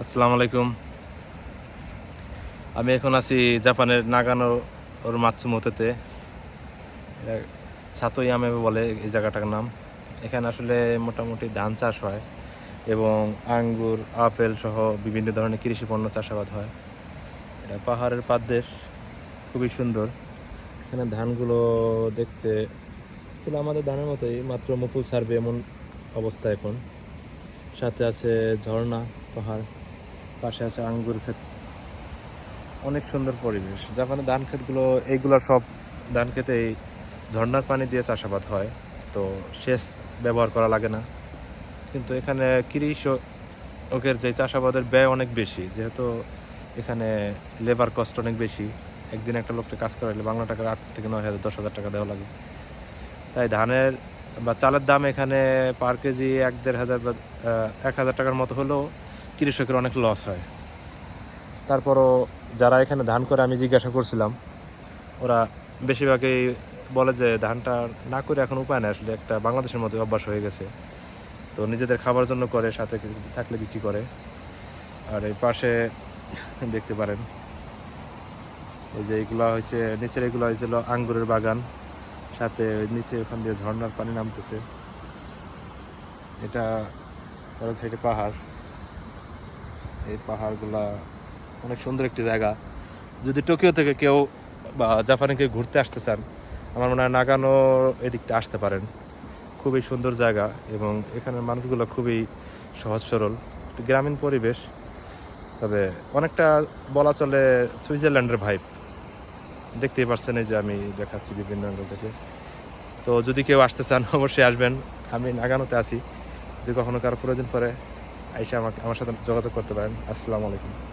আসসালামু আলাইকুম। আমি এখন আছি জাপানের নাগানো ওর মাতসুমোতেতে সাতোয়ামে বলে এই জায়গাটার নাম। এখানে আসলে মোটামুটি ধান চাষ হয় এবং আঙ্গুর, আপেল সহ বিভিন্ন ধরনের কৃষি পণ্য চাষাবাদ হয়। এটা পাহাড়ের পাদদেশ, খুবই সুন্দর। এখানে ধানগুলো দেখতে আসলে আমাদের ধানের মতোই, মাত্র মুকুল ছাড়বে এমন অবস্থা এখন। সাথে আছে ঝর্ণা পাহাড়। পাশে আছে আঙ্গুর ক্ষেত। অনেক সুন্দর পরিবেশ। জাপানে ধান ক্ষেতগুলো, এইগুলো সব ধান খেতে এই ঝর্ণার পানি দিয়ে চাষাবাদ হয়, তো সেচ ব্যবহার করা লাগে না। কিন্তু এখানে কৃষকের যে চাষাবাদের ব্যয় অনেক বেশি, যেহেতু এখানে লেবার কস্ট অনেক বেশি। একদিন একটা লোককে কাজ করাইলে বাংলা টাকার আট থেকে নয় হাজার, দশ হাজার টাকা দেওয়া লাগে। তাই ধানের বা চালের দাম এখানে পার কেজি এক দেড় হাজার বা এক হাজার টাকার মতো হলেও কৃষকের অনেক লস হয়। তারপরও যারা এখানে ধান করে আমি জিজ্ঞাসা করছিলাম, ওরা বেশিরভাগই বলে যে ধানটা না করে এখন উপায় নেই, আসলে একটা বাংলাদেশের মতো অভ্যাস হয়ে গেছে। তো নিজেদের খাবার জন্য করে, সাথে থাকলে বিক্রি করে। আর এই পাশে দেখতে পারেন এই যে এগুলা হয়েছে নিচের এগুলো হয়েছিল আঙ্গুরের বাগান, সাথে ওই নিচে ওখান দিয়ে ঝর্ণার পানি নামতেছে। এটা সাইডে পাহাড়। এই পাহাড়গুলা অনেক সুন্দর একটি জায়গা। যদি টোকিও থেকে কেউ বা জাপানে কেউ ঘুরতে আসতে চান, আমার মনে হয় নাগানো এদিকটা আসতে পারেন। খুবই সুন্দর জায়গা এবং এখানের মানুষগুলো খুবই সহজ সরল, একটু গ্রামীণ পরিবেশ। তবে অনেকটা বলা চলে সুইজারল্যান্ডের ভাইব দেখতেই পারছেন এই যে আমি দেখাচ্ছি বিভিন্ন থেকে। তো যদি কেউ আসতে চান, অবশ্যই আসবেন। আমি নাগানোতে আছি। যদি কখনো কারও প্রয়োজন পড়ে আইসা আমাকে আমার সাথে যোগাযোগ করতে পারেন। আসসালামু আলাইকুম।